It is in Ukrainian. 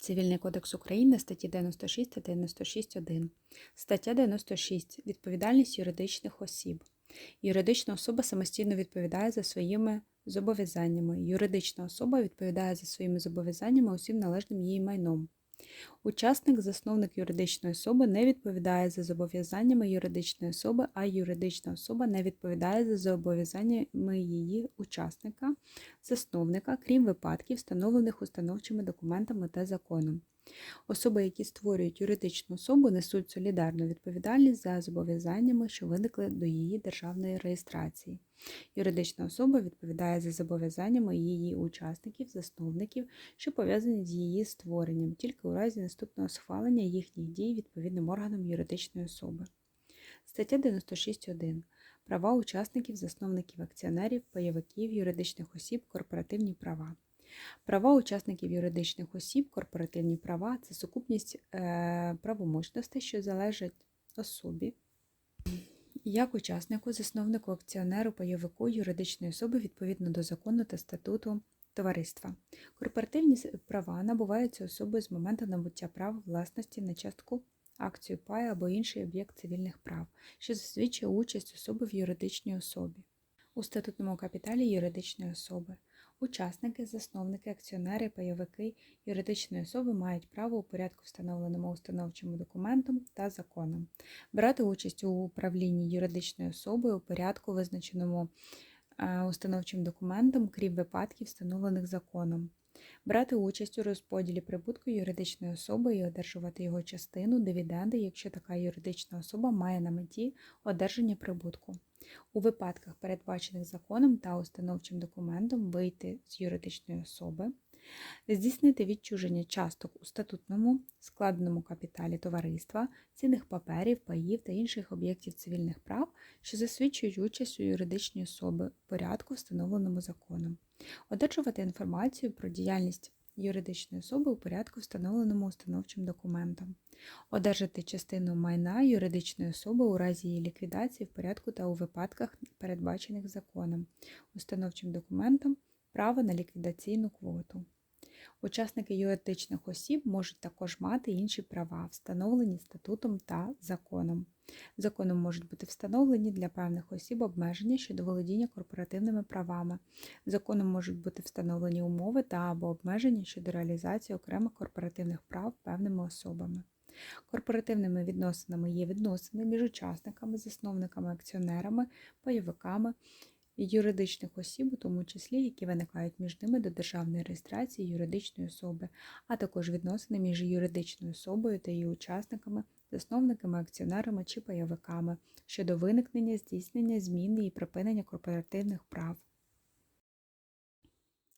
Цивільний кодекс України, статті 96 та 96.1. Стаття 96. Відповідальність юридичних осіб. Юридична особа самостійно відповідає за своїми зобов'язаннями. Юридична особа відповідає за своїми зобов'язаннями усім належним її майном. Учасник, засновник юридичної особи не відповідає за зобов'язаннями юридичної особи, а юридична особа не відповідає за зобов'язаннями її учасника, засновника, крім випадків, встановлених установчими документами та законом. Особи, які створюють юридичну особу, несуть солідарну відповідальність за зобов'язаннями, що виникли до її державної реєстрації. Юридична особа відповідає за зобов'язаннями її учасників, засновників, що пов'язані з її створенням, тільки у разі наступного схвалення їхніх дій відповідним органом юридичної особи. Стаття 96.1. Права учасників, засновників акціонерів, пайовиків, юридичних осіб, корпоративні права. Права учасників юридичних осіб, корпоративні права це сукупність е, правомочностей, що залежать особі, як учаснику, засновнику, акціонеру, пайовику юридичної особи відповідно до закону та статуту товариства. Корпоративні права набуваються особою з моменту набуття права власності на частку, акцію пай або інший об'єкт цивільних прав, що засвідчує участь особи в юридичній особі. У статутному капіталі юридичної особи. Учасники, засновники, акціонери, пайовики юридичної особи мають право у порядку, встановленому установчим документом та законом, брати участь у управлінні юридичною особою у порядку, визначеному е, установчим документом, крім випадків, встановлених законом, брати участь у розподілі прибутку юридичної особи і одержувати його частину, дивіденди, якщо така юридична особа має на меті одержання прибутку. У випадках, передбачених законом та установчим документом, вийти з юридичної особи, здійснити відчуження часток у статутному складеному капіталі товариства, цінних паперів, паїв та інших об'єктів цивільних прав, що засвідчують участь у юридичній особи в порядку, встановленому законом, одержувати інформацію про діяльність юридичної особи у порядку, встановленому установчим документом, одержати частину майна юридичної особи у разі її ліквідації в порядку та у випадках, передбачених законом, установчим документом, право на ліквідаційну квоту. Учасники юридичних осіб можуть також мати інші права, встановлені статутом та законом. Законом можуть бути встановлені для певних осіб обмеження щодо володіння корпоративними правами. Законом можуть бути встановлені умови та або обмеження щодо реалізації окремих корпоративних прав певними особами. Корпоративними відносинами є відносини між учасниками, засновниками, акціонерами, пайовиками і юридичних осіб, у тому числі, які виникають між ними до державної реєстрації юридичної особи, а також відносини між юридичною особою та її учасниками, засновниками, акціонерами чи пайовиками щодо виникнення, здійснення, зміни і припинення корпоративних прав.